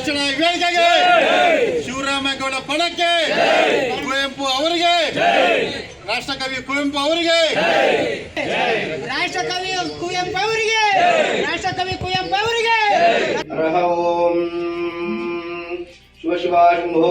ರಕ್ಷಣಾ ವೇದಿಕೆಗೆ ಶಿವರಾಮೇಗೌಡ ಪಣಕ್ಕೆ ಕುವೆಂಪು ಅವರಿಗೆ ರಾಷ್ಟ್ರಕವಿ ಕುವೆಂಪು ಅವರಿಗೆ ರಾಷ್ಟ್ರಕವಿ ಕುವೆಂಪು ಅವರಿಗೆ ರಾಷ್ಟ್ರಕವಿ ಕುವೆಂಪು ಅವರಿಗೆ हरः ॐ शिव शिवा शम्भो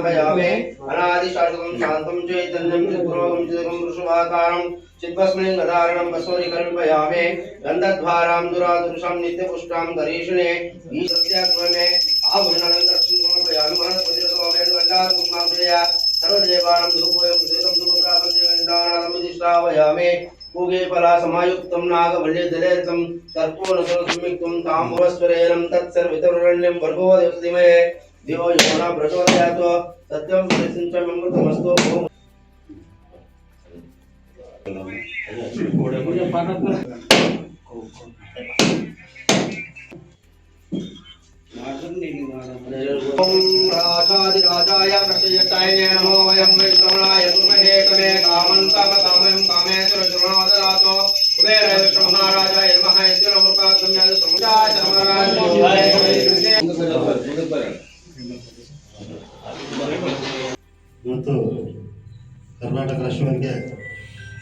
स्थापयामे अनादिशाश्वतं शान्तं चैतन्यं चिद्रूपं चिदकं वृषभाकारं चिद्वस्मिन् गदारणं वसोरि कल्पयामे गन्धद्वारां दुरादृशां नित्यपुष्टां दरीषणे ईश्वरस्याग्रमे आभूषणं कर्तुं गण्डाकुमाभ्रया सर्वदेवानां धूपोऽयं धूतं धूपप्रापञ्चे गण्डानामधिष्ठापयामे पूगे पलासमायुक्तं नागभल्यदलेतं तर्पोन सम्युक्तं ताम्बुवस्वरेणं तत्सर्वितरुरण्यं भर्गोदेवसतिमये देव यमुना प्रचोदयात्। सत्यं प्रसिञ्चमृतमस्तु राजाय प्रसयताय नमो वयं विक्रमणाय सुमहे कमे कामन्तपतमयं कामेश्वरचरणोदरातो। कुबेर विक्रमहाराजाय नमः। इत्यमृतात्मजाय समराजाय कृष्णे ಕರ್ನಾಟಕ ರಾಷ್ಟ್ರಗಳಿಗೆ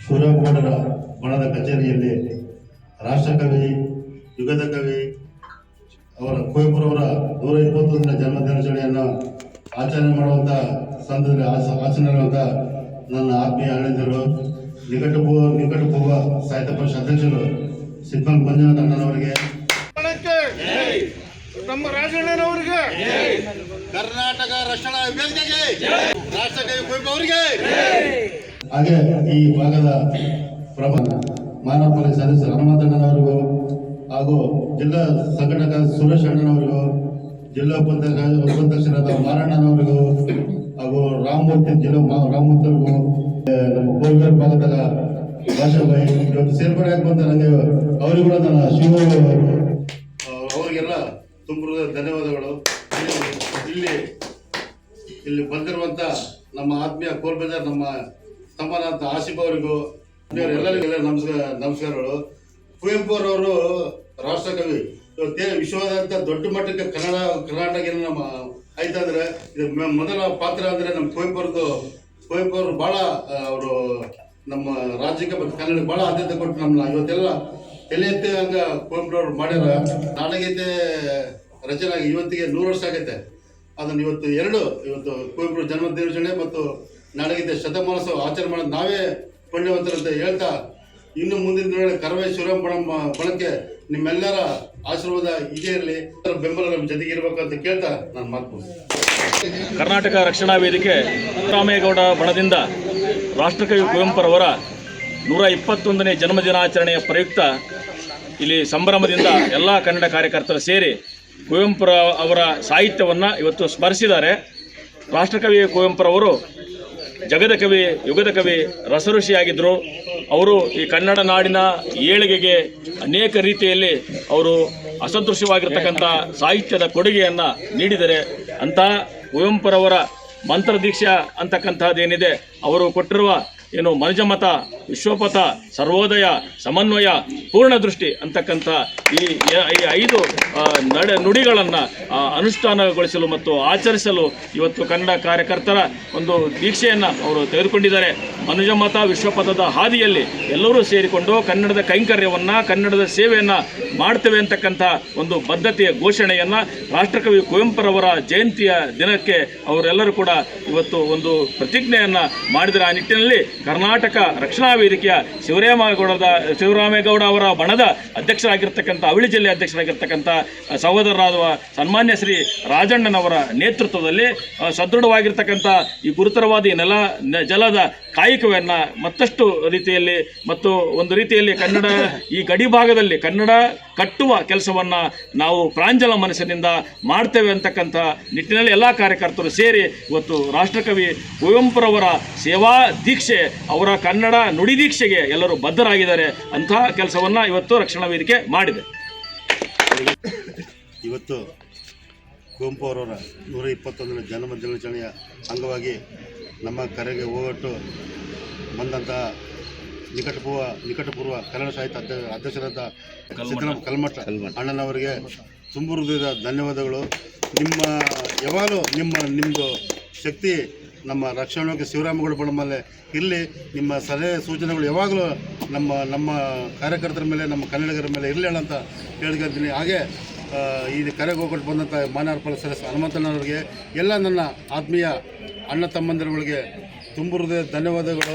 ಶಿವರಾಮಗೌಡರ ಬಣದ ಕಚೇರಿಯಲ್ಲಿ ರಾಷ್ಟ್ರಕವಿ ಯುಗದ ಕವಿ ಅವರ ಕುವೆಂಪುರವರ ನೂರ ಇಪ್ಪತ್ತೊಂದನೇ ಜನ್ಮ ದಿನಾಚರಣೆಯನ್ನು ಆಚರಣೆ ಮಾಡುವಂಥ ಸಂದರ್ಭದಲ್ಲಿ ಆಚ ಆಚರಣೆ ಮಾಡುವಂಥ ನನ್ನ ಆತ್ಮೀಯ ಅಳಿಂದರು ನಿಕಟ ಪೂರ್ವ ನಿಕಟ ಪೂರ್ವ ಸಾಹಿತ್ಯ ಪರಿಷತ್ ಅಧ್ಯಕ್ಷರು ಸಿದ್ಧಾಂತ ಮಂಜುನಾಥ ಅಣ್ಣನವರಿಗೆ. ನಮ್ಮ ರಾಜಣ್ಣನವರಿಗೆ. ಕರ್ನಾಟಕ ರಕ್ಷಣಾ ವೇದಿಕೆಗೆ ರಾಷ್ಟ್ರಕವಿ ಕುವೆಂಪು ಅವರಿಗೆ ಹಾಗೆ ಈ ಭಾಗದ ಪ್ರಬಂಧ ಮಾನವ ಪೊಲೀಸ್ ಸದಸ್ಯ ಹನುಮಂತಣ್ಣನವರಿಗೂ ಹಾಗೂ ಜಿಲ್ಲಾ ಸಂಘಟಕ ಸುರೇಶ್ ಅಣ್ಣನವರಿಗೂ, ಜಿಲ್ಲಾ ಉಪಾಧ್ಯಕ್ಷ ಉಪಾಧ್ಯಕ್ಷರಾದ ಮಾರಣ್ಣನವರಿಗೂ ಹಾಗೂ ರಾಮಮೂರ್ತಿ ಜಿಲ್ಲಾ ರಾಮಮೂರ್ತಿಗೂ ನಮ್ಮ ಕೋಲ್ಬೇರ್ ಭಾಗದ ಭಾಷಾ ಭಾಯಿ ಇವತ್ತು ಸೇರ್ಪಡೆ ಆಗಿ ಬಂದ ನನಗೆ ಅವರಿಗೂ ಕೂಡ ನನ್ನ ಶಿವ ಅವರಿಗೆಲ್ಲ ತುಂಬ ಧನ್ಯವಾದಗಳು. ಇಲ್ಲಿ ಇಲ್ಲಿ ಬಂದಿರುವಂತ ನಮ್ಮ ಆತ್ಮೀಯ ಕೋಲ್ಬಜಾರ್, ನಮ್ಮ ತಮ್ಮನಾದ ಆಸಿಫ್ ಅವರಿಗೂ ಎಲ್ಲರಿಗೆಲ್ಲ ನಮಸ್ಕಾರ ನಮಸ್ಕಾರಗಳು. ಕುವೆಂಪು ಅವರವರು ರಾಷ್ಟ್ರಕವಿ. ವಿಶ್ವದಾದ್ಯಂತ ದೊಡ್ಡ ಮಟ್ಟಕ್ಕೆ ಕನ್ನಡ ಕರ್ನಾಟಕ ನಮ್ಮ ಆಯ್ತಂದ್ರೆ ಇದು ಮೊದಲ ಪಾತ್ರ ಅಂದ್ರೆ ನಮ್ಮ ಕುವೆಂಪು ಅವ್ರದ್ದು, ಕುವೆಂಪು ಅವರು ಬಹಳ ಅವರು ನಮ್ಮ ರಾಜ್ಯಕ್ಕೆ ಮತ್ತು ಕನ್ನಡ ಬಹಳ ಆದ್ಯತೆ ಕೊಟ್ಟು ನಮ್ಮ ಇವತ್ತೆಲ್ಲ ತಲೆ ಹಂಗ ಕುವೆಂಪು ಅವ್ರು ಮಾಡ್ಯಾರ. ನಾಡಗೀತೆ ರಚನೆ ಇವತ್ತಿಗೆ ನೂರು ವರ್ಷ ಆಗೈತೆ. ಅದನ್ನು ಇವತ್ತು ಎರಡು, ಇವತ್ತು ಕುವೆಂಪು ಜನ್ಮ ದಿನಾಚರಣೆ ಮತ್ತು ನಾಡಗೀತೆ ಶತಮಾನೋತ್ಸವ ಆಚರಣೆ ಮಾಡೋದು ನಾವೇ ಪುಣ್ಯವಂತರಂತ ಹೇಳ್ತಾ ಇನ್ನು ಮುಂದಿನ ದಿನಗಳಲ್ಲಿ ಕರವೇ ಶಿವರಾಮ ಬಣಕ್ಕೆ ನಿಮ್ಮೆಲ್ಲರ ಆಶೀರ್ವಾದ ಇದೇ ಇರಲಿ. ಬೆಂಬಲ ನಮ್ಮ ಜೊತೆಗೆ ಅಂತ ಕೇಳ್ತಾ ನಾನು ಮಾತು ಕರ್ನಾಟಕ ರಕ್ಷಣಾ ವೇದಿಕೆ ರಾಮೇಗೌಡ ಬಣದಿಂದ ರಾಷ್ಟ್ರಕವಿ ಕುವೆಂಪುರವರ ನೂರ ಇಪ್ಪತ್ತೊಂದನೇ ಜನ್ಮದಿನಾಚರಣೆಯ ಪ್ರಯುಕ್ತ ಇಲ್ಲಿ ಸಂಭ್ರಮದಿಂದ ಎಲ್ಲ ಕನ್ನಡ ಕಾರ್ಯಕರ್ತರು ಸೇರಿ ಕುವೆಂಪುರ ಅವರ ಸಾಹಿತ್ಯವನ್ನು ಇವತ್ತು ಸ್ಮರಿಸಿದ್ದಾರೆ. ರಾಷ್ಟ್ರಕವಿ ಕುವೆಂಪುರವರು ಜಗದ ಕವಿ, ಯುಗದ ಕವಿ ರಸಋಷಿಯಾಗಿದ್ದರು ಅವರು ಈ ಕನ್ನಡ ನಾಡಿನ ಏಳಿಗೆಗೆ ಅನೇಕ ರೀತಿಯಲ್ಲಿ ಅವರು ಅಸದೃಶ್ಯವಾಗಿರ್ತಕ್ಕಂಥ ಸಾಹಿತ್ಯದ ಕೊಡುಗೆಯನ್ನು ನೀಡಿದರೆ ಅಂತಹ ಕುವೆಂಪುರವರ ಮಂತ್ರದೀಕ್ಷಾ ಅಂತಕ್ಕಂಥದ್ದೇನಿದೆ. ಅವರು ಕೊಟ್ಟಿರುವ ಏನು ಮನುಜಮತ ವಿಶ್ವಪಥ, ಸರ್ವೋದಯ, ಸಮನ್ವಯ ಪೂರ್ಣ ದೃಷ್ಟಿ ಅಂತಕ್ಕಂಥ ಈ ಐದು ನಡೆ ನುಡಿಗಳನ್ನು ಅನುಷ್ಠಾನಗೊಳಿಸಲು ಮತ್ತು ಆಚರಿಸಲು ಇವತ್ತು ಕನ್ನಡ ಕಾರ್ಯಕರ್ತರ ಒಂದು ದೀಕ್ಷೆಯನ್ನು ಅವರು ತೆಗೆದುಕೊಂಡಿದ್ದಾರೆ. ಮನುಜಮತ ವಿಶ್ವಪಥದ ಹಾದಿಯಲ್ಲಿ ಎಲ್ಲರೂ ಸೇರಿಕೊಂಡು ಕನ್ನಡದ ಕೈಂಕರ್ಯವನ್ನು, ಕನ್ನಡದ ಸೇವೆಯನ್ನು ಮಾಡ್ತೇವೆ ಅಂತಕ್ಕಂಥ ಒಂದು ಬದ್ಧತೆಯ ಘೋಷಣೆಯನ್ನು ರಾಷ್ಟ್ರಕವಿ ಕುವೆಂಪುರವರ ಜಯಂತಿಯ ದಿನಕ್ಕೆ ಅವರೆಲ್ಲರೂ ಕೂಡ ಇವತ್ತು ಒಂದು ಪ್ರತಿಜ್ಞೆಯನ್ನು ಮಾಡಿದರೆ ಆ ನಿಟ್ಟಿನಲ್ಲಿ ಕರ್ನಾಟಕ ರಕ್ಷಣಾ ವೇದಿಕೆಯ ಶಿವರಾಮೇಗೌಡದ ಶಿವರಾಮೇಗೌಡ ಅವರ ಬಣದ ಅಧ್ಯಕ್ಷರಾಗಿರ್ತಕ್ಕಂಥ, ಅವಳಿ ಜಿಲ್ಲೆ ಅಧ್ಯಕ್ಷರಾಗಿರ್ತಕ್ಕಂಥ ಸಹೋದರರಾದ ಸನ್ಮಾನ್ಯ ಶ್ರೀ ರಾಜಣ್ಣನವರ ನೇತೃತ್ವದಲ್ಲಿ ಸದೃಢವಾಗಿರ್ತಕ್ಕಂಥ ಈ ಗುರುತರವಾದ ನೆಲ ಜಲದ ಕಾಯಕವನ್ನು ಮತ್ತಷ್ಟು ರೀತಿಯಲ್ಲಿ ಮತ್ತು ಒಂದು ರೀತಿಯಲ್ಲಿ ಕನ್ನಡ, ಈ ಗಡಿ ಭಾಗದಲ್ಲಿ ಕನ್ನಡ ಕಟ್ಟುವ ಕೆಲಸವನ್ನು ನಾವು ಪ್ರಾಂಜಲ ಮನಸ್ಸಿನಿಂದ ಮಾಡ್ತೇವೆ ಅಂತಕ್ಕಂಥ ನಿಟ್ಟಿನಲ್ಲಿ ಎಲ್ಲ ಕಾರ್ಯಕರ್ತರು ಸೇರಿ ಇವತ್ತು ರಾಷ್ಟ್ರಕವಿ ಕುವೆಂಪುರವರ ಸೇವಾ ದೀಕ್ಷೆ ಅವರ ಕನ್ನಡ ನುಡಿ ದೀಕ್ಷೆಗೆ ಎಲ್ಲರೂ ಬದ್ಧರಾಗಿದ್ದಾರೆ ಅಂತಹ ಕೆಲಸವನ್ನು ಇವತ್ತು ರಕ್ಷಣಾ ವೇದಿಕೆ ಮಾಡಿದೆ. ಇವತ್ತು ಕುವೆಂಪು ಅವರವರ ನೂರ ಇಪ್ಪತ್ತೊಂದನೇ ಜನ್ಮ ದಿನಾಚರಣೆಯ ಅಂಗವಾಗಿ ನಮ್ಮ ಕರೆಗೆ ಹೋಗಟ್ಟು ಬಂದಂತಹ ನಿಕಟಪೂರ್ವ ನಿಕಟಪೂರ್ವ ಕನ್ನಡ ಸಾಹಿತ್ಯ ಅಧ್ಯ ಅಧ್ಯಕ್ಷರಾದ ಸಿದ್ದರಾಮ ಕಲ್ಮಠ ಅಣ್ಣನವರಿಗೆ ತುಂಬ ಹೃದಯದ ಧನ್ಯವಾದಗಳು. ನಿಮ್ಮ ಯಾವಾಗಲೂ ನಿಮ್ಮ ನಿಮ್ಮದು ಶಕ್ತಿ ನಮ್ಮ ರಕ್ಷಣೆಗೆ ಶಿವರಾಮಗಳು ಬಣ ಮೇಲೆ ಇರಲಿ, ನಿಮ್ಮ ಸಲಹೆ ಸೂಚನೆಗಳು ಯಾವಾಗಲೂ ನಮ್ಮ ನಮ್ಮ ಕಾರ್ಯಕರ್ತರ ಮೇಲೆ, ನಮ್ಮ ಕನ್ನಡಿಗರ ಮೇಲೆ ಇರಲಿ ಅಂತ ಹೇಳ್ಕೊಳ್ತೀನಿ ಹಾಗೆ ಈ ಕರೆಗೆ ಹೋಗ್ಬಿಟ್ಟು ಬಂದಂಥ ಮಾನವರ ಸದಸ್ಯ ಹನುಮಂತನವರಿಗೆ ಎಲ್ಲ ನನ್ನ ಆತ್ಮೀಯ ಅಣ್ಣ ತಮ್ಮಂದಿರುಗಳಿಗೆ ತುಂಬ ಹೃದಯ ಧನ್ಯವಾದಗಳು.